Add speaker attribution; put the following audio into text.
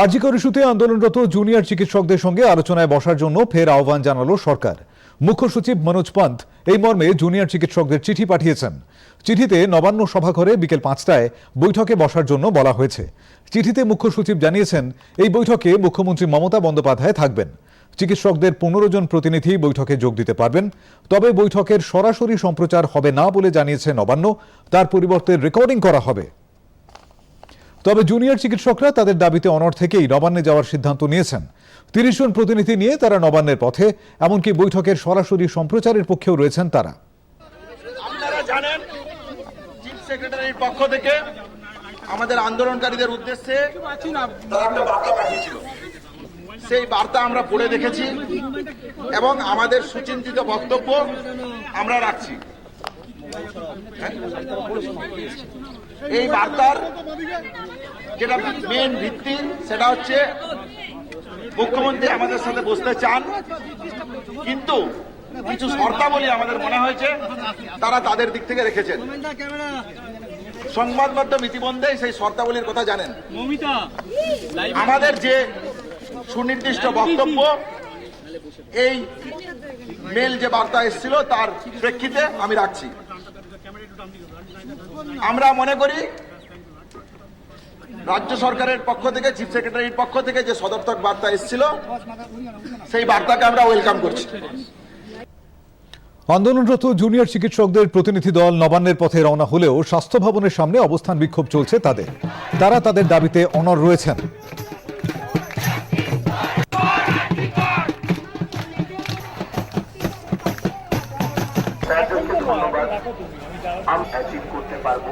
Speaker 1: আর্জিকর ইস্যুতে আন্দোলনরত জুনিয়র চিকিৎসকদের সঙ্গে আলোচনায় বসার জন্য ফের আহ্বান জানালো সরকার। মুখ্য সচিব মনোজ পান্ত এই মর্মে জুনিয়র চিকিৎসকদের চিঠি পাঠিয়েছেন। চিঠিতে নবান্ন সভাঘরে বিকেল পাঁচটায় বৈঠকে বসার জন্য বলা হয়েছে। চিঠিতে মুখ্য সচিব জানিয়েছেন, এই বৈঠকে মুখ্যমন্ত্রী মমতা বন্দ্যোপাধ্যায় থাকবেন। চিকিৎসকদের পনেরো জন প্রতিনিধি বৈঠকে যোগ দিতে পারবেন। তবে বৈঠকের সরাসরি সম্প্রচার হবে না বলে জানিয়েছে নবান্ন। তার পরিবর্তে রেকর্ডিং করা হবে। তবে জুনিয়র চিকিৎসকরা তাদের দাবিতে অনড় থেকেই নবান্নে যাওয়ার সিদ্ধান্ত নিয়েছেন। তিরিশ জন প্রতিনিধি নিয়ে তারা নবান্নের পথে, এমনকি বৈঠকের সরাসরি সম্প্রচারের পক্ষেও রয়েছেন তারা।
Speaker 2: জানেন পক্ষ থেকে আমাদের আন্দোলনকারীদের উদ্দেশ্যে সেই বার্তা আমরা পড়ে দেখেছি এবং আমাদের সুচিন্তিত বক্তব্য আমরা রাখছি? এই বার্তার যেটা মেন ভিত্তি, সেটা হচ্ছে মুখ্যমন্ত্রী আমাদের সাথে বসতে চান, কিন্তু কিছু শর্তাবলী আমাদের মনে হয়েছে, তারা তাদের দিক থেকে রেখেছেন। সংবাদ মাধ্যম ইতিমধ্যে সেই শর্তাবলীর কথা জানেন। আমাদের যে সুনির্দিষ্ট বক্তব্য, এই মেল যে বার্তা এসেছিল, তার প্রেক্ষিতে আমি রাখছি। আমরা মনে করি রাজ্য সরকারের পক্ষ থেকে চিফ সেক্রেটারির পক্ষ থেকে যে সদর্থক বার্তা এসেছিল, সেই বার্তাকে আমরা ওয়েলকাম করছি।
Speaker 1: আন্দোলনরত জুনিয়র চিকিৎসকদের প্রতিনিধি দল নবান্নের পথে রওনা হলেও স্বাস্থ্য ভবনের সামনে অবস্থান বিক্ষোভ চলছে তাদের। তারা তাদের দাবিতে অনড় রয়েছেন। আমি অ্যাচিভ করতে পারব।